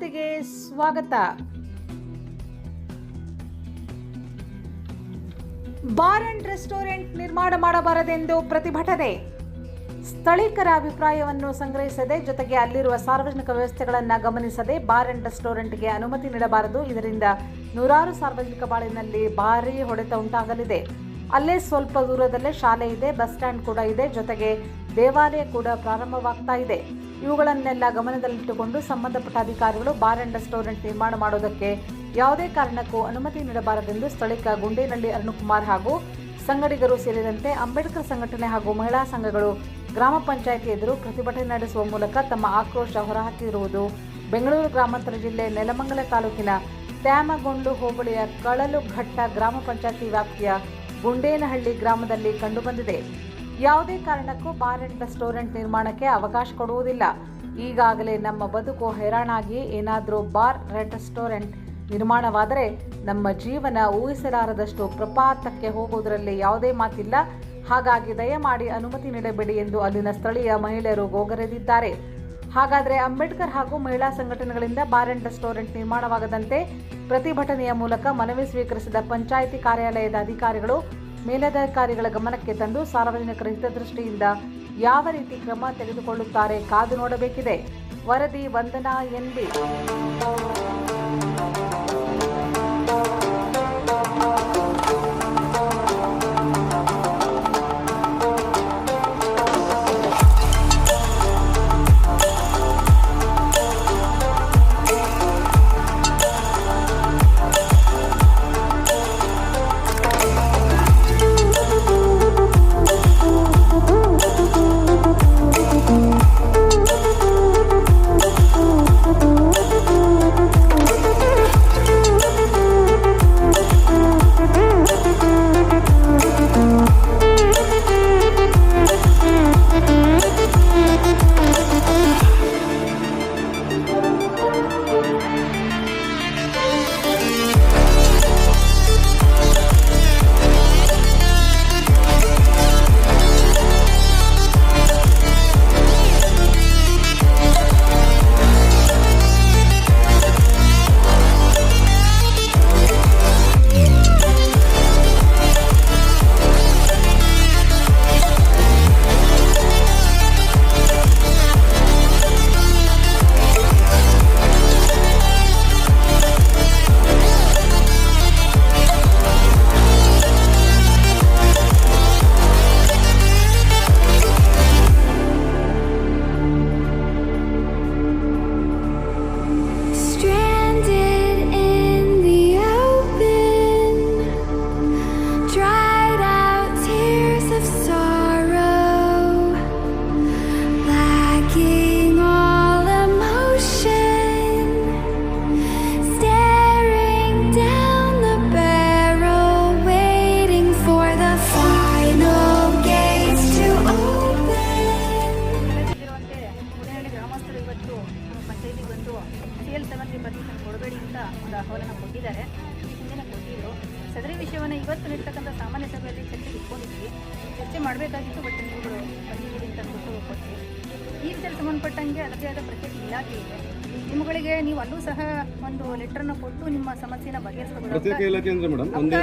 ವಾರ್ತೆಗೆ ಸ್ವಾಗತ. Bar and restaurant ನಿರ್ಮಾಣ ಮಾಡಬಾರದೆಂದು ಪ್ರತಿಭಟನೆ. ಸ್ಥಳೀಕರ ಅಭಿಪ್ರಾಯವನ್ನು ಸಂಗ್ರಹಿಸದೆ ಜೊತೆಗೆ ಅಲ್ಲಿರುವ ಸಾರ್ವಜನಿಕ ವ್ಯವಸ್ಥೆಗಳನ್ನು ಗಮನಿಸದೆ ಬಾರ್ ಅಂಡ್ ರೆಸ್ಟೋರೆಂಟ್ಗೆ ಅನುಮತಿ ನೀಡಬಾರದು. ಇದರಿಂದ ನೂರಾರು ಸಾರ್ವಜನಿಕ ಬಾಳಿನಲ್ಲಿ ಭಾರೀ ಹೊಡೆತ ಉಂಟಾಗಲಿದೆ. ಅಲ್ಲೇ ಸ್ವಲ್ಪ ದೂರದಲ್ಲೇ ಶಾಲೆ ಇದೆ, ಬಸ್ ಸ್ಟ್ಯಾಂಡ್ ಕೂಡ ಇದೆ. ಜೊತೆಗೆ ದೇವಾಲಯ ಕೂಡ ಪ್ರಾರಂಭವಾಗ್ತಾ ಇದೆ. ಇವುಗಳನ್ನೆಲ್ಲ ಗಮನದಲ್ಲಿಟ್ಟುಕೊಂಡು ಸಂಬಂಧಪಟ್ಟ ಅಧಿಕಾರಿಗಳು ಬಾರ್ ಅಂಡ್ ರೆಸ್ಟೋರೆಂಟ್ ನಿರ್ಮಾಣ ಮಾಡೋದಕ್ಕೆ ಯಾವುದೇ ಕಾರಣಕ್ಕೂ ಅನುಮತಿ ನೀಡಬಾರದೆಂದು ಸ್ಥಳೀಕ ಗುಂಡೇನಹಳ್ಳಿ ಅರುಣಕುಮಾರ್ ಹಾಗೂ ಸಂಗಡಿಗರು ಸೇರಿದಂತೆ ಅಂಬೇಡ್ಕರ್ ಸಂಘಟನೆ ಹಾಗೂ ಮಹಿಳಾ ಸಂಘಗಳು ಗ್ರಾಮ ಪಂಚಾಯಿತಿ ಎದುರು ಪ್ರತಿಭಟನೆ ನಡೆಸುವ ಮೂಲಕ ತಮ್ಮ ಆಕ್ರೋಶ ಹೊರಹಾಕಿರುವುದು. ಬೆಂಗಳೂರು ಗ್ರಾಮಾಂತರ ಜಿಲ್ಲೆ ನೆಲಮಂಗಲ ತಾಲೂಕಿನ ತ್ಯಾಮಗೊಂಡು ಹೋಬಳಿಯ ಕಳಲುಘಟ್ಟ ಗ್ರಾಮ ಪಂಚಾಯಿತಿ ವ್ಯಾಪ್ತಿಯ ಗುಂಡೇನಹಳ್ಳಿ ಗ್ರಾಮದಲ್ಲಿ ಕಂಡುಬಂದಿದೆ. ಯಾವುದೇ ಕಾರಣಕ್ಕೂ ಬಾರ್ ಅಂಡ್ ರೆಸ್ಟೋರೆಂಟ್ ನಿರ್ಮಾಣಕ್ಕೆ ಅವಕಾಶ ಕೊಡುವುದಿಲ್ಲ. ಈಗಾಗಲೇ ನಮ್ಮ ಬದುಕು ಹೈರಾಣಾಗಿ ಏನಾದರೂ ಬಾರ್ ರೆಸ್ಟೋರೆಂಟ್ ನಿರ್ಮಾಣವಾದರೆ ನಮ್ಮ ಜೀವನ ಊಹಿಸಲಾರದಷ್ಟು ಪ್ರಪಾತಕ್ಕೆ ಹೋಗುವುದರಲ್ಲಿ ಯಾವುದೇ ಮಾತಿಲ್ಲ. ಹಾಗಾಗಿ ದಯಮಾಡಿ ಅನುಮತಿ ನೀಡಬೇಡಿ ಎಂದು ಅಲ್ಲಿನ ಸ್ಥಳೀಯ ಮಹಿಳೆಯರು ಗೋಗರೆದಿದ್ದಾರೆ. ಹಾಗಾದರೆ ಅಂಬೇಡ್ಕರ್ ಹಾಗೂ ಮಹಿಳಾ ಸಂಘಟನೆಗಳಿಂದ ಬಾರ್ ಅಂಡ್ ರೆಸ್ಟೋರೆಂಟ್ ನಿರ್ಮಾಣವಾಗದಂತೆ ಪ್ರತಿಭಟನೆಯ ಮೂಲಕ ಮನವಿ ಸ್ವೀಕರಿಸಿದ ಪಂಚಾಯಿತಿ ಕಾರ್ಯಾಲಯದ ಅಧಿಕಾರಿಗಳು ಮೇಲಧಿಕಾರಿಗಳ ಗಮನಕ್ಕೆ ತಂದು ಸಾರ್ವಜನಿಕರ ಹಿತದೃಷ್ಟಿಯಿಂದ ಯಾವ ರೀತಿ ಕ್ರಮ ತೆಗೆದುಕೊಳ್ಳುತ್ತಾರೆ ಕಾದು ನೋಡಬೇಕಿದೆ. ವರದಿ ವಂದನಾ ಎನ್ಬಿ. ಅಂತ ಕೊಟ್ವಿ ಈ ವಿಚಾರ ಸಂಬಂಧಪಟ್ಟಂಗೆ ಅದರದೇ ಆದ ಪ್ರತ್ಯೇಕ ಇಲಾಖೆ ಇದೆ. ನಿಮ್ಮಗಳಿಗೆ ನೀವು ಅಲ್ಲೂ ಸಹ ಒಂದು ಲೆಟರ್ ಲೆಟರ್ನ ಕೊಟ್ಟು ನಿಮ್ಮ ಸಮಸ್ಯೆನ ಒಂದೇ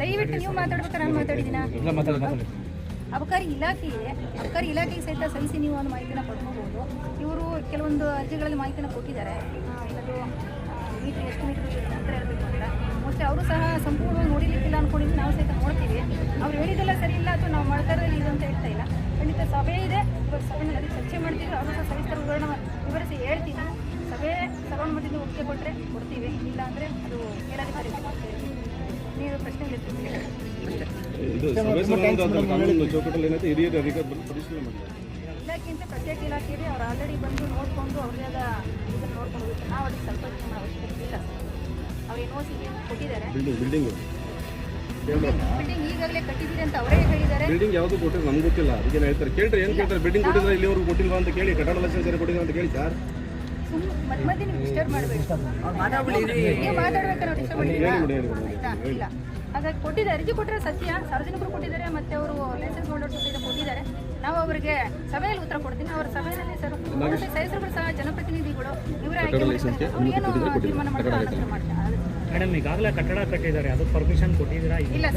ದಯವಿಟ್ಟು ನೀವು ಮಾತಾಡ್ಬೇಕು ನಾನು ಮಾತಾಡಿದ್ದೀನಾ? ಅಬಕಾರಿ ಇಲಾಖೆ ಇದೆ ಅಬಕಾರಿ ಇಲಾಖೆಗೆ ಸಹಿತ ಸಲ್ಲಿಸಿ ನೀವು ಒಂದು ಮಾಹಿತಿನ ಪಡ್ಕೋಬಹುದು ಇವರು ಕೆಲವೊಂದು ಅರ್ಜಿಗಳಲ್ಲಿ ಮಾಹಿತಿನ ಕೊಟ್ಟಿದ್ದಾರೆ. ಆ, ಅದು ಮೀಟರ್ ಎಷ್ಟು ಮೀಟರ್ ನಂತರ ಇರಬೇಕು ಅಂತ. ಮೋಸ್ಟ್ಲಿ ಅವರು ಸಹ ಸಂಪೂರ್ಣವಾಗಿ ನೋಡಿಲಿಕ್ಕಿಲ್ಲ ಅನ್ಕೊಂಡಿದ್ದು ನಾವು ಸಹಿತ ನೋಡ್ತೀವಿ. ಅವ್ರು ಹೇಳಿದೆಲ್ಲ ಸರಿ ಇಲ್ಲ ಅಥವಾ ನಾವು ಮಾಡ್ತಾ ಇರೋದು ಇದು ಅಂತ ಹೇಳ್ತಾ ಇಲ್ಲ. ಖಂಡಿತ ಸಭೆ ಇದೆ. ಇವಾಗ ಸಭೆಯಲ್ಲಿ ಅದಕ್ಕೆ ಚರ್ಚೆ ಮಾಡ್ತೀವಿ. ಅವರು ಸಹ ಸವಿಸ್ತರ ವಿವರಣ ವಿವರಿಸಿ ಹೇಳ್ತೀವಿ ಸಭೆ ಸರ್ವಾನುಮತಿಯಿಂದ ಒಪ್ಪಿಗೆ ಕೊಟ್ಟರೆ ಕೊಡ್ತೀವಿ. ಇಲ್ಲ ಅಂದರೆ ಅದು ಮೇಲಾಧಿಕಾರಿ ನೀವು ಪ್ರಶ್ನೆಗಳಿರ್ತೀವಿ ಇಲಾಖೆಯಿಂದ ಪ್ರತ್ಯೇಕ ಇಲಾಖೆಯಲ್ಲಿ ಅವ್ರು ಆಲ್ರೆಡಿ ಬಂದು ನೋಡಿಕೊಂಡು ಅವ್ರದೇ ಆದ ಇದನ್ನು ನೋಡ್ಕೊಂಡು ಹೋಗುತ್ತೆ ನಾವು ಅದಕ್ಕೆ ಸ್ವಲ್ಪ ಅವಶ್ಯಕತೆ ಇಲ್ಲ. ಅವ್ರು ಎನ್ ಸಿ ಕೊಟ್ಟಿದ್ದಾರೆ. ಬಿಲ್ಡಿಂಗ್ ಬಿಲ್ಡಿಂಗು ಬಿಲ್ಡಿಂಗ್ ಈಗಾಗಲೇ ಕಟ್ಟಿದ್ದೀರಿ ಅಂತ ಅವರೇ ಹೇಳಿದ್ದಾರೆ. ಬಿಲ್ಡಿಂಗ್ ಯಾವುದು ಕೊಟ್ಟಿದ್ರೆ ನಮ್ಗೆ ಗೊತ್ತಿಲ್ಲ. ಅದಕ್ಕೆ ಹೇಳ್ತಾರೆ ಕೇಳ್ರಿ ಏನು ಕೇಳ್ತಾರೆ ಬಿಲ್ಡಿಂಗ್ ಕೊಟ್ಟಿದ್ರೆ ಇಲ್ಲಿವರೆಗೂ ಕೊಟ್ಟಿಲ್ವಾ ಅಂತ ಕೇಳಿ ಕಟ್ಟಡ ಲೈಸೆನ್ಸ್ ಯಾರು ಕೊಟ್ಟಿಲ್ಲ ಅಂತ ಕೇಳಿ ಸರ್ ಸುಮ್ಮನೆ ಮಧ್ಯ ಮಧ್ಯೆ ನೀವು ಡಿಸ್ಟರ್ಬ್ ಮಾಡಬೇಕು. ನೀವು ಮಾತಾಡ್ಬೇಕು ನಾವು ಡಿಸ್ಟರ್ಬ್ ಮಾಡಿಲ್ಲ ಇಲ್ಲ. ಹಾಗಾಗಿ ಕೊಟ್ಟಿದ್ದಾರೆ ಅರ್ಜಿ ಕೊಟ್ಟರೆ ಸತ್ಯ. ಸಾರ್ವಜನಿಕರು ಕೊಟ್ಟಿದ್ದಾರೆ ಮತ್ತೆ ಅವರು ಲೈಸೆನ್ಸ್ ಹೋಲ್ಡರ್ಸ್ ಕೊಟ್ಟಿದ್ದಾರೆ. ನಾವು ಅವರಿಗೆ ಸಭೆಯಲ್ಲಿ ಉತ್ತರ ಕೊಡ್ತೀನಿ. ಅವರ ಸಭೆಯಲ್ಲಿ ಸರ್ ಸದಸ್ಯರುಗಳು ಸಹ ಜನಪ್ರತಿನಿಧಿಗಳು ಇವರೇ ಆಯ್ಕೆ ಮಾಡಿದ್ದಾರೆ. ಅವ್ರು ಏನು ತೀರ್ಮಾನ ಮಾಡ್ತಾರೆ ಮಾಡ್ತಾರೆ. ಮೇಡಮ್ ಈಗಾಗಲೇ ಕಟ್ಟಡ ಕಟ್ಟಿದ್ದಾರೆ. ಅದು ಪರ್ಮಿಷನ್ ಕೊಟ್ಟಿದ್ದೀರಾ? ಇಲ್ಲ ಸರ್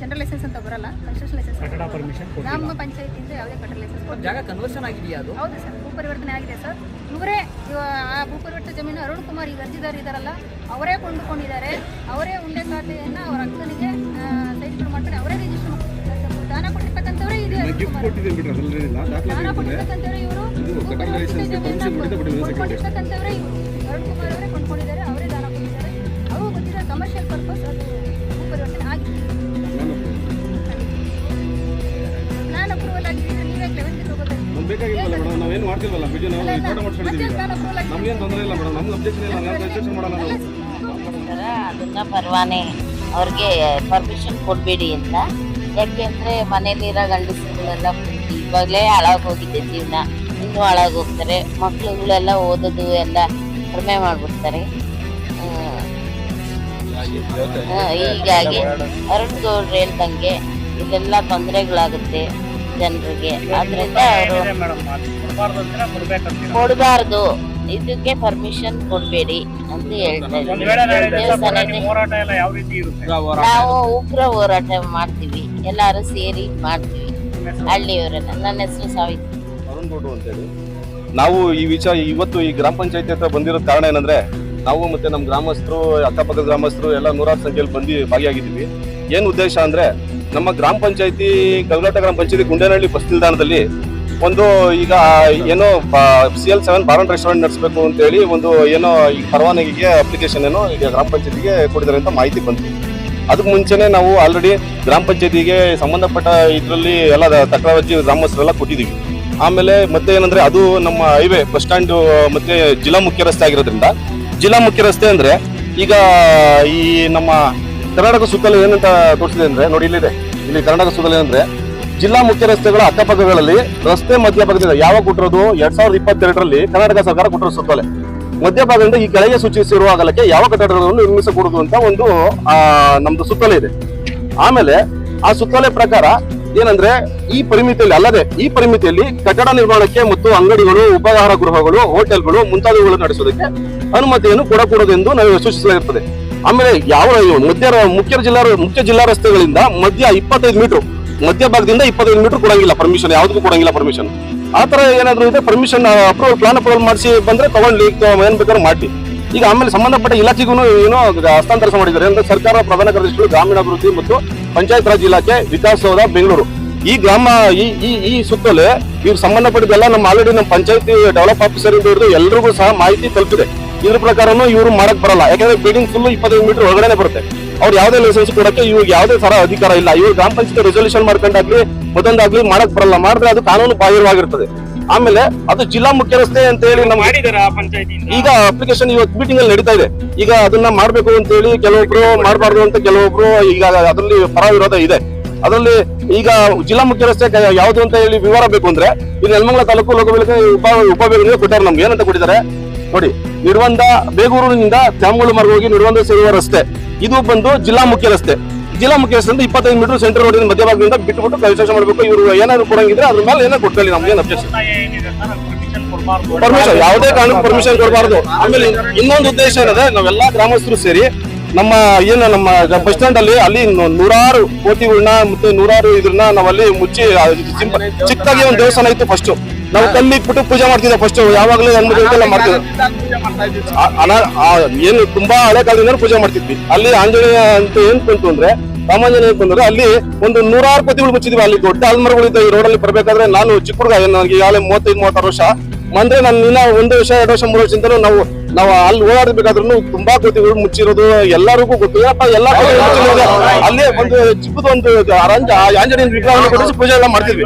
ಜನರಲ್ ಲೈಸೆನ್ಸ್ ಅಂತ ಬರಲ್ಲ. ಕನ್ಸ್ಟ್ರಕ್ಷನ್ ಲೈಸೆನ್ಸ್ ಕಟ್ಟಡ ಪರ್ಮಿಷನ್ ನಮ್ಮ ಪಂಚಾಯತಿಯಿಂದ ಯಾವುದೇ ಕಟ್ಟಡ ಲೈಸೆನ್ಸ್ ಕೊಟ್ಟಿಲ್ಲ. ಜಾಗ ಕನ್ವರ್ಷನ್ ಆಗಿದೆಯಾ ಅದು? ಹೌದು ಸರ್ ಭೂ ಪರಿವರ್ತನೆ ಆಗಿದೆ ಸರ್ ಇವರೇ ಇವ- ಆ ಭೂ ಪರಿವರ್ತನೆ ಜಮೀನು ಅರುಣ್ ಕುಮಾರ್ ಈಗ ಅರ್ಜಿದಾರ ಇದಾರಲ್ಲ ಅವರೇ ಕೊಂಡುಕೊಂಡಿದ್ದಾರೆ. ಅವರೇ ಉಂಡೆ ಖಾತೆಯನ್ನ ಅವರ ಅಕ್ಕನಿಗೆ ಸೈಟ್ಗಳು ಮಾಡ್ತಾರೆ. ಅವರೇ ರಿಜಿಸ್ಟರ್ ದಾನ ಕೊಟ್ಟಿರ್ತಕ್ಕಂಥವರೇ ಇದೆ ಅರುಣ್ ಗಿಫ್ಟ್ ಕುಮಾರ್. ಕೊಟ್ಟಿದ್ದೀನಿ ಬಿಡ್ರಿ ಅದ್ರಲ್ಲೇನಿಲ್ಲ ದಾಖಲೆ ದಾನ ಕೊಟ್ಟಿರ್ತಕ್ಕಂಥವರೇ ಇವರು ಕೊಂಡ್ಕೊಂಡಿರ್ತಕ್ಕಂಥವರೇ ಇವರು. ಅರುಣ್ ಕುಮಾರ್ ಮೇಡಮ್ ಮಾಡ್ತಿಲ್ವಲ್ಲ? ಬಿಜು ನಾವು ರಿಪೋರ್ಟ್ ಮಾಡ್ಕೊಂಡಿದ್ದೀವಿ ನಮ್ಗೇನು ತೊಂದರೆ ಇಲ್ಲ ಮೇಡಮ್ ನಮ್ಗೆ ಅಬ್ಜೆಕ್ಷನ್ ಇಲ್ಲ. ನಾವು ರಿಜಿಸ್ಟ್ರೇಷನ್ ಮಾಡಲ್ಲ ನಾವು ಅದನ್ನ ಪರವಾನೆ. ಅವ್ರಿಗೆ ಪರ್ಮಿಷನ್ ಕೊಡಬೇಡಿ ಅಂತ. ಯಾಕೆಂದ್ರೆ ಮನೇಲಿರೋ ಗಂಡಸರುಗಳೆಲ್ಲ ಇವಾಗಲೇ ಹಾಳಾಗೋಗಿದೆ ಜೀವನ. ಇನ್ನೂ ಹಾಳಾಗೋಗ್ತಾರೆ. ಮಕ್ಕಳುಗಳೆಲ್ಲ ಓದೋದು ಎಲ್ಲ ಕಡಿಮೆ ಮಾಡಿಬಿಡ್ತಾರೆ. ಹೀಗಾಗಿ ಅರುಣ್ ಗೌಡ್ರು ಹೇಳ್ದಂಗೆ ಇದೆಲ್ಲ ತೊಂದರೆಗಳಾಗುತ್ತೆ. ಜನರಿಗೆ. ಆದ್ರಿಂದ ಅವರು ಕೊಡಬಾರ್ದು. ಇದಕ್ಕೆ ಪರ್ಮಿಷನ್ ಕೊಡಬೇಡಿ ಅಂತ ಹೇಳ್ತಾ ಇದ್ದೀವಿ ನಾವು ಉಗ್ರ ಹೋರಾಟ ಮಾಡ್ತೀವಿ. ಎಲ್ಲಾರು ಸೇರಿ ಮಾಡ್ತೀವಿ. ಹಳ್ಳಿಯವರನ್ನ. ನನ್ನ ಹೆಸರು ಸಾವಿತ್ರಿ. ಅರುಣ್ ಗೌಡ್ರು ಅಂತೇಳಿ ನಾವು ಈ ವಿಚಾರ ಇವತ್ತು ಈ ಗ್ರಾಮ ಪಂಚಾಯತಿ ಹತ್ರ ಬಂದಿರೋ ಕಾರಣ ಏನಂದ್ರೆ ನಾವು ಮತ್ತೆ ನಮ್ಮ ಗ್ರಾಮಸ್ಥರು ಅಕ್ಕಪಕ್ಕದ ಗ್ರಾಮಸ್ಥರು ಎಲ್ಲ ನೂರಾರು ಸಂಖ್ಯೆಯಲ್ಲಿ ಬಂದು ಭಾಗಿಯಾಗಿದ್ದೀವಿ. ಏನು ಉದ್ದೇಶ ಅಂದ್ರೆ ನಮ್ಮ ಗ್ರಾಮ ಪಂಚಾಯತಿ, ಕಲ್ಗಟ್ಟ ಗ್ರಾಮ ಪಂಚಾಯತಿ ಗುಂಡೇನಹಳ್ಳಿ ಬಸ್ ನಿಲ್ದಾಣದಲ್ಲಿ ಒಂದು ಈಗ ಏನೋ C L seven bar and restaurant ನಡೆಸಬೇಕು ಅಂತ ಹೇಳಿ ಒಂದು ಏನೋ ಈ ಪರವಾನಗಿಗೆ ಅಪ್ಲಿಕೇಶನ್ ಏನೋ ಈಗ ಗ್ರಾಮ ಪಂಚಾಯತಿಗೆ ಕೊಟ್ಟಿದ್ದಾರೆ ಅಂತ ಮಾಹಿತಿ ಬಂತು. ಅದಕ್ಕೆ ಮುಂಚೆನೇ ನಾವು ಆಲ್ರೆಡಿ ಗ್ರಾಮ ಪಂಚಾಯತಿಗೆ ಸಂಬಂಧಪಟ್ಟ ಇದರಲ್ಲಿ ಎಲ್ಲ ತಕ್ರಾವರ್ಜಿ ಗ್ರಾಮಸ್ಥರೆಲ್ಲ ಕೊಟ್ಟಿದ್ದೀವಿ. ಆಮೇಲೆ ಮತ್ತೆ ಏನಂದ್ರೆ ಅದು ನಮ್ಮ ಹೈವೇ ಬಸ್ ಸ್ಟ್ಯಾಂಡ್, ಮತ್ತೆ ಜಿಲ್ಲಾ ಮುಖ್ಯ ರಸ್ತೆ ಆಗಿರೋದ್ರಿಂದ, ಜಿಲ್ಲಾ ಮುಖ್ಯ ರಸ್ತೆ ಅಂದ್ರೆ ಈಗ ಈ ನಮ್ಮ ಕರ್ನಾಟಕ ಸುತ್ತಲೂ ಏನಂತ ತೋರಿಸಿದೆ ಅಂದ್ರೆ, ನೋಡಿ ಇಲ್ಲಿದೆ. ಇಲ್ಲಿ ಕರ್ನಾಟಕ ಸುತ್ತಲೂ ಏನಂದ್ರೆ, ಜಿಲ್ಲಾ ಮುಖ್ಯ ರಸ್ತೆಗಳ ಅಕ್ಕಪಕ್ಕಗಳಲ್ಲಿ ರಸ್ತೆ ಮಧ್ಯಭಾಗದಿಂದ ಯಾವ ಕೊಟ್ಟಿರೋದು ಎರಡ್ ಸಾವಿರದ ಇಪ್ಪತ್ತೆರಡರಲ್ಲಿ ಕರ್ನಾಟಕ ಸರ್ಕಾರ ಕೊಟ್ಟಿರೋ ಸುತ್ತಲೆ. ಮಧ್ಯಭಾಗದಿಂದ ಈ ಕೆಳಗೆ ಸೂಚಿಸಿರುವ ಅಗಲಕ್ಕೆ ಯಾವ ಕಟ್ಟಡಗಳನ್ನು ನಿರ್ಮಿಸಕೂಡದು ಅಂತ ಒಂದು ನಮ್ದು ಸುತ್ತೋಲೆ ಇದೆ. ಆಮೇಲೆ ಆ ಸುತ್ತಲೆ ಪ್ರಕಾರ ಏನಂದ್ರೆ, ಈ ಪರಿಮಿತಿಯಲ್ಲಿ ಅಲ್ಲದೆ, ಈ ಪರಿಮಿತಿಯಲ್ಲಿ ಕಟ್ಟಡ ನಿರ್ಮಾಣಕ್ಕೆ ಮತ್ತು ಅಂಗಡಿಗಳು, ಉಪಹಾರ ಗೃಹಗಳು, ಹೋಟೆಲ್ಗಳು ಮುಂತಾದವುಗಳನ್ನು ನಡೆಸೋದಕ್ಕೆ ಅನುಮತಿಯನ್ನು ಕೊಡಕೂಡದೆಂದು ನಮಗೆ ಸೂಚಿಸಲಾಗಿರ್ತದೆ. ಆಮೇಲೆ ಯಾವ ಮಧ್ಯ ಮುಖ್ಯ ಜಿಲ್ಲಾ ಮುಖ್ಯ ಜಿಲ್ಲಾ ರಸ್ತೆಗಳಿಂದ ಮಧ್ಯ ಇಪ್ಪತ್ತೈದು ಮೀಟರ್ ಮಧ್ಯಭಾಗದಿಂದ ಇಪ್ಪತ್ತೈದು ಮೀಟರ್ ಕೊಡಂಗಿಲ್ಲ ಪರ್ಮಿಷನ್ ಯಾವುದಕ್ಕೂ ಕೊಡಂಗಿಲ್ಲ ಪರ್ಮಿಷನ್ ಆ ತರ ಏನಾದ್ರು ಇದೆ ಪರ್ಮಿಷನ್ ಅಪ್ರೂವಲ್ ಪ್ಲಾನ್ ಅಪ್ರೂವಲ್ ಮಾಡಿಸಿ ಬಂದ್ರೆ ತಗೊಂಡ್ಲಿ ಏನ್ ಬೇಕಾದ್ರೂ ಮಾಡಿ ಈಗ ಆಮೇಲೆ ಸಂಬಂಧಪಟ್ಟ ಇಲಾಖೆಗೂ ಏನೋ ಹಸ್ತಾಂತರ ಮಾಡಿದ್ದಾರೆ. ಅಂದ್ರೆ ಸರ್ಕಾರ, ಪ್ರಧಾನ ಕಾರ್ಯದರ್ಶಿಗಳು, ಗ್ರಾಮೀಣಾಭಿವೃದ್ಧಿ ಮತ್ತು ಪಂಚಾಯತ್ ರಾಜ್ ಇಲಾಖೆ ವಿಕಾಸಸೌಧ ಬೆಂಗಳೂರು. ಈ ಗ್ರಾಮ, ಈ ಈ ಈ ಸುತ್ತಲೇ ಇವ್ರು ಸಂಬಂಧಪಟ್ಟಿದ್ದೆಲ್ಲ ನಮ್ಮ ಆಲ್ರೆಡಿ ನಮ್ಮ ಪಂಚಾಯತಿ ಡೆವಲಪ್ ಆಫೀಸರ್ ಹಿಡಿದು ಎಲ್ರಿಗೂ ಸಹ ಮಾಹಿತಿ ತಲುಪಿದೆ. ಇದ್ರ ಪ್ರಕಾರನು ಇವರು ಮಾಡಕ್ ಬರಲ್ಲ. ಯಾಕಂದ್ರೆ ಬಿಲ್ಡಿಂಗ್ ಫುಲ್ ಇಪ್ಪತ್ತೈದು ಮೀಟರ್ ಒಳಗಡೆ ಬರುತ್ತೆ. ಅವ್ರು ಯಾವುದೇ ಲೈಸೆನ್ಸ್ ಕೊಡಕ್ಕೆ ಇವಾಗ ಯಾವುದೇ ತರ ಅಧಿಕಾರ ಇಲ್ಲ. ಇವ್ರು ಗ್ರಾಮ ಪಂಚಾಯತ್ ರೆಸೊಲ್ಯೂಷನ್ ಮಾಡ್ಕೊಂಡಾಗ್ಲಿ ಮತ್ತೊಂದಾಗ್ಲಿ ಮಾಡಕ್ ಬರಲ್ಲ. ಮಾಡಿದ್ರೆ ಅದು ಕಾನೂನು ಬಾಹಿರವಾಗಿರ್ತದೆ. ಆಮೇಲೆ ಅದು ಜಿಲ್ಲಾ ಮುಖ್ಯ ರಸ್ತೆ ಅಂತ ಹೇಳಿ ಈಗ ಅಪ್ಲಿಕೇಶನ್ ಇವತ್ತು ಮೀಟಿಂಗ್ ಅಲ್ಲಿ ನಡೀತಾ ಇದೆ. ಈಗ ಅದನ್ನ ಮಾಡ್ಬೇಕು ಅಂತ ಹೇಳಿ ಕೆಲವೊಬ್ರು ಮಾಡಬಾರ್ದು ಅಂತ ಕೆಲವೊಬ್ರು ಈಗ ಅದರಲ್ಲಿ ಪರ ವಿರೋಧ ಇದೆ. ಅದರಲ್ಲಿ ಈಗ ಜಿಲ್ಲಾ ಮುಖ್ಯ ರಸ್ತೆ ಯಾವ್ದು ಅಂತ ಹೇಳಿ ವಿವರ ಬೇಕು ಅಂದ್ರೆ ಇದು ನೆಲಮಂಗಲ ತಾಲೂಕು ಲೋಕಬೇಲಿಕೆ ಉಪ ಉಪವಿಭಾಗ ಕೊಟ್ಟಾರೆ ನಮ್ಗೆ. ಏನಂತ ಕೊಟ್ಟಿದ್ದಾರೆ? ನೋಡಿ. ನಿರ್ಬಂಧ ಬೇಗೂರಿನಿಂದ ತ್ಯಾಮಗೂಳು ಮಾರ್ಗ ಹೋಗಿ ನಿರ್ಬಂಧ ಸೇರುವ ರಸ್ತೆ. ಇದು ಬಂದು ಜಿಲ್ಲಾ ಮುಖ್ಯ ರಸ್ತೆ. ಜಿಲ್ಲಾ ಮುಖ್ಯ ರಸ್ತೆ ಅಂದ್ರೆ ಇಪ್ಪತ್ತೈದು ಮೀಟರ್ ಸೆಂಟರ್ ರೋಡಿನ ಮಧ್ಯಭಾಗದಿಂದ ಬಿಟ್ಟುಬಿಟ್ಟು ಕನ್ಸ್ಟ್ರಕ್ಷನ್ ಮಾಡಬೇಕು. ಇವರು ಏನಾದ್ರು ಕೊಡಂಗಿದ್ರೆ ಅದ್ರ ಮೇಲೆ ಏನೋ ಕೊಟ್ಟಲ್ಲಿ ನಮ್ಗೆ ಏನು ಅಬ್ಜೆಕ್ಷನ್ ಪರ್ಮಿಷನ್ ಯಾವುದೇ ಕಾರಣಕ್ಕೂ ಪರ್ಮಿಷನ್ ಕೊಡಬಾರ್ದು. ಆಮೇಲೆ ಇನ್ನೊಂದು ಉದ್ದೇಶ ಏನಿದೆ, ನಾವೆಲ್ಲ ಗ್ರಾಮಸ್ಥರು ಸೇರಿ ನಮ್ಮ ಏನು ನಮ್ಮ ಬಸ್ ಸ್ಟ್ಯಾಂಡ್ ಅಲ್ಲಿ ಅಲ್ಲಿ ನೂರಾರು ಕೋಟಿಗಳನ್ನ ಮತ್ತೆ ನೂರಾರು ಇದ್ರನ್ನ ನಾವಲ್ಲಿ ಮುಚ್ಚಿ ಚಿಕ್ಕದಾಗಿ ಒಂದು ದೇವಸ್ಥಾನ ಇತ್ತು ಫಸ್ಟ್ ನಾವು ಕಲ್ಲಿ ಇಟ್ಬಿಟ್ಟು ಪೂಜೆ ಮಾಡ್ತಿದ್ದೆ ಫಸ್ಟ್ ಯಾವಾಗಲೂ ಎಲ್ಲ ಮಾಡ್ತಿದ್ದೆ. ಏನು ತುಂಬಾ ಹಳೆ ಕಾಲದಿಂದ ಪೂಜೆ ಮಾಡ್ತಿದ್ವಿ. ಅಲ್ಲಿ ಆಂಜನೇಯ ಅಂತ ಏನ್ ಕುಂತು ಅಂದ್ರೆ ರಾಮಾಂಜನೇಯ ಬಂದ್ರೆ ಅಲ್ಲಿ ಒಂದು ನೂರಾರು ಪತಿಗಳು ಮುಚ್ಚಿದ್ವಿ ಅಲ್ಲಿ ದೊಡ್ಡ ಅಲ್ಮರಗಳಿದ್ದ ಈ ರೋಡಲ್ಲಿ ಬರ್ಬೇಕಾದ್ರೆ ನಾನು ಚಿಕ್ಕ ಹುಡುಗ ನನಗೆ ಈಗಾಗಲೇ ಮೂವತ್ತೈದು ಮೂವತ್ತಾರು ವರ್ಷ. ಅಂದ್ರೆ ನಾನು ಇನ್ನ ಒಂದು ವರ್ಷ ಎರಡು ವರ್ಷ ಮೂರು ವರ್ಷದಿಂದಲೂ ನಾವು ನಾವು ಅಲ್ಲಿ ಓಡಾಡಬೇಕಾದ್ರೂ ತುಂಬಾ ಕೋತಿಗಳು ಮುಚ್ಚಿರೋದು ಎಲ್ಲರಿಗೂ ಗೊತ್ತು. ಎಲ್ಲ ಅಲ್ಲೇ ಒಂದು ಅಲ್ಲಿ ಒಂದು ಅರಂಜ ಆಂಜನೇಯ ವಿಗ್ರಹ ಕೊಡಿಸಿ ಪೂಜೆ ಎಲ್ಲ ಮಾಡ್ತಿದ್ವಿ.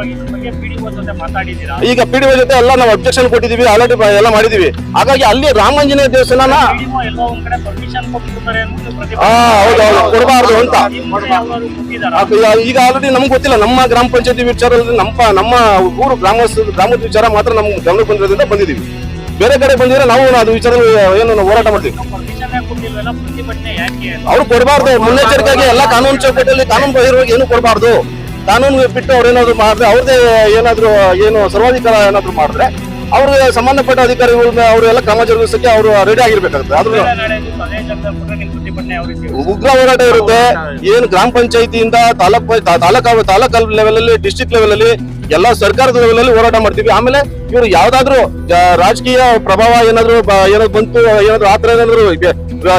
ಈಗ ಪಿ ಜೊತೆ ಎಲ್ಲ ನಾವು ಅಬ್ಜೆಕ್ಷನ್ ಕೊಟ್ಟಿದೀವಿ ಆಲ್ರೆಡಿ ಎಲ್ಲ ಮಾಡಿದೀವಿ ಹಾಗಾಗಿ ಅಲ್ಲಿ ರಾಮಾಂಜನೇಯ ದೇವಸ್ಥಾನ ಹಾ ಹೌದೌದು ಕೊಡಬಾರ್ದು ಅಂತ. ಆ, ಈಗ ಆಲ್ರೆಡಿ ನಮ್ಗೆ ಗೊತ್ತಿಲ್ಲ ನಮ್ಮ ಗ್ರಾಮ ಪಂಚಾಯತಿ ವಿಚಾರದಲ್ಲಿ ನಮ್ಮ ನಮ್ಮ ಊರು ಗ್ರಾಮಸ್ಥರು ಗ್ರಾಮದ ವಿಚಾರ ಮಾತ್ರ ನಮ್ಗೆ ಗಮನ ಬಂದಿರೋದ್ರಿಂದ ಬಂದಿದ್ದೀವಿ. ಬೇರೆ ಕಡೆ ಬಂದಿದ್ರೆ ನಾವು ಅದು ವಿಚಾರ ಏನು ಹೋರಾಟ ಮಾಡ್ತೀವಿ. ಅವ್ರು ಕೊಡಬಾರ್ದು ಮುನ್ನೆಚ್ಚರಿಕೆಯಾಗಿ ಎಲ್ಲ ಕಾನೂನು ಚೌಕಟ್ಟಲ್ಲಿ ಕಾನೂನು ಬಹಿರವಾಗಿ ಏನು ಕೊಡಬಾರ್ದು. ಕಾನೂನು ಬಿಟ್ಟು ಅವ್ರೇನಾದ್ರು ಮಾಡಿದ್ರೆ ಅವ್ರದೇ ಏನಾದ್ರು, ಏನು ಸರ್ವಾಧಿಕಾರ ಏನಾದ್ರು ಮಾಡಿದ್ರೆ, ಅವ್ರಿಗೆ ಸಂಬಂಧಪಟ್ಟ ಅಧಿಕಾರಿಗಳು ಅವರೆಲ್ಲ ಕ್ರಮ ಜರುಗಿಸಕ್ಕೆ ಅವರು ರೆಡಿ ಆಗಿರ್ಬೇಕಾಗುತ್ತೆ. ಆದ್ರೂ ಬೇರೆ ನಾಳೆ ದಿವಸ ಅದೇ ಜಾಗದಲ್ಲಿ ಕೊಟ್ರೆ ನಿಮ್ ಪ್ರತಿಭಟನೆ ಯಾವ ರೀತಿ ಉಗ್ರ ಹೋರಾಟ ಇರುತ್ತೆ. ಏನು ಗ್ರಾಮ ಪಂಚಾಯತಿಯಿಂದ ತಾಲೂಕು ತಾಲೂಕು ತಾಲೂಕು ಲೆವೆಲ್ ಅಲ್ಲಿ ಡಿಸ್ಟ್ರಿಕ್ಟ್ ಲೆವೆಲ್ ಅಲ್ಲಿ ಎಲ್ಲ ಸರ್ಕಾರದ ಹೋರಾಟ ಮಾಡ್ತೀವಿ. ಆಮೇಲೆ ಇವರು ಯಾವ್ದಾದ್ರು ರಾಜಕೀಯ ಪ್ರಭಾವ ಏನಾದ್ರು ಏನಾದ್ರು ಬಂತು, ಏನಾದ್ರು ಆತರ ಏನಾದ್ರು ಇವೆ-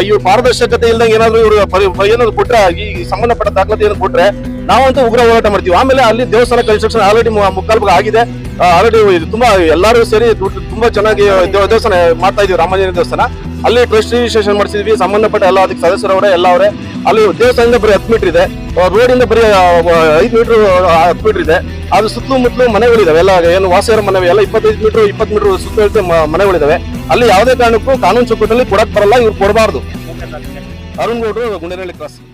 ಇವ್ರು ಪಾರದರ್ಶಕತೆ ಇಲ್ದಂಗೆ ಏನಾದ್ರು ಇವರು ಏನಾದ್ರು ಕೊಟ್ರೆ, ಈ ಸಂಬಂಧಪಟ್ಟ ದಾಖಲಾತಿ ಏನಾದ್ರು ಕೊಟ್ರೆ ನಾವಂತೂ ಉಗ್ರ ಹೋರಾಟ ಮಾಡ್ತೀವಿ. ಆಮೇಲೆ ಅಲ್ಲಿ ದೇವಸ್ಥಾನ ಕನ್ಸ್ಟ್ರಕ್ಷನ್ ಆಲ್ರೆಡಿ ಮುಕ್ಕಾಲ್ಬಾಗ ಆಗಿದೆ. ಆಲ್ರೆಡಿ ಇದು ತುಂಬಾ ಎಲ್ಲರೂ ಸೇರಿ ತುಂಬಾ ಚೆನ್ನಾಗಿ ದೇವ- ದೇವಸ್ಥಾನ ಮಾಡ್ತಾ ಇದೀವಿ ರಾಮಜನ ದೇವಸ್ಥಾನ. ಅಲ್ಲಿ ಟ್ರಸ್ಟ್ ರಿಜಿಸ್ಟ್ರೇಷನ್ ಮಾಡಿಸಿದ್ವಿ, ಸಂಬಂಧಪಟ್ಟ ಎಲ್ಲ ಅದಕ್ಕೆ ಸದಸ್ಯರವರೇ ಎಲ್ಲ ಅವರೇ. ಅಲ್ಲಿ ದೇವಸ್ಥಾನದಿಂದ ಬರೀ ಹತ್ತು ಮೀಟರ್ ಇದೆ. ರೋಡ್ ಇಂದ ಬರೀ ಐದು ಮೀಟರ್ ಹತ್ತು ಮೀಟರ್ ಇದೆ. ಅದು ಸುತ್ತಮುತ್ತಲು ಮನೆಗಳಿದಾವೆ, ಎಲ್ಲ ಏನು ವಾಸಿಯರ ಮನೆ ಎಲ್ಲ ಇಪ್ಪತ್ತೈದು ಮೀಟರ್ ಇಪ್ಪತ್ತು ಮೀಟರ್ ಸುತ್ತ ಮನೆಗಳಿದಾವೆ. ಅಲ್ಲಿ ಯಾವುದೇ ಕಾರಣಕ್ಕೂ ಕಾನೂನು ಚೌಕಟ್ಟಲ್ಲಿ ಕೊಡಕ್ ಬರಲ್ಲ, ಇವ್ರು ಕೊಡಬಾರ್ದು. ಅರುಣ್ ಗೌಡ್ರು ಗುಂಡೇನಹಳ್ಳಿ ಕ್ರಾಸ್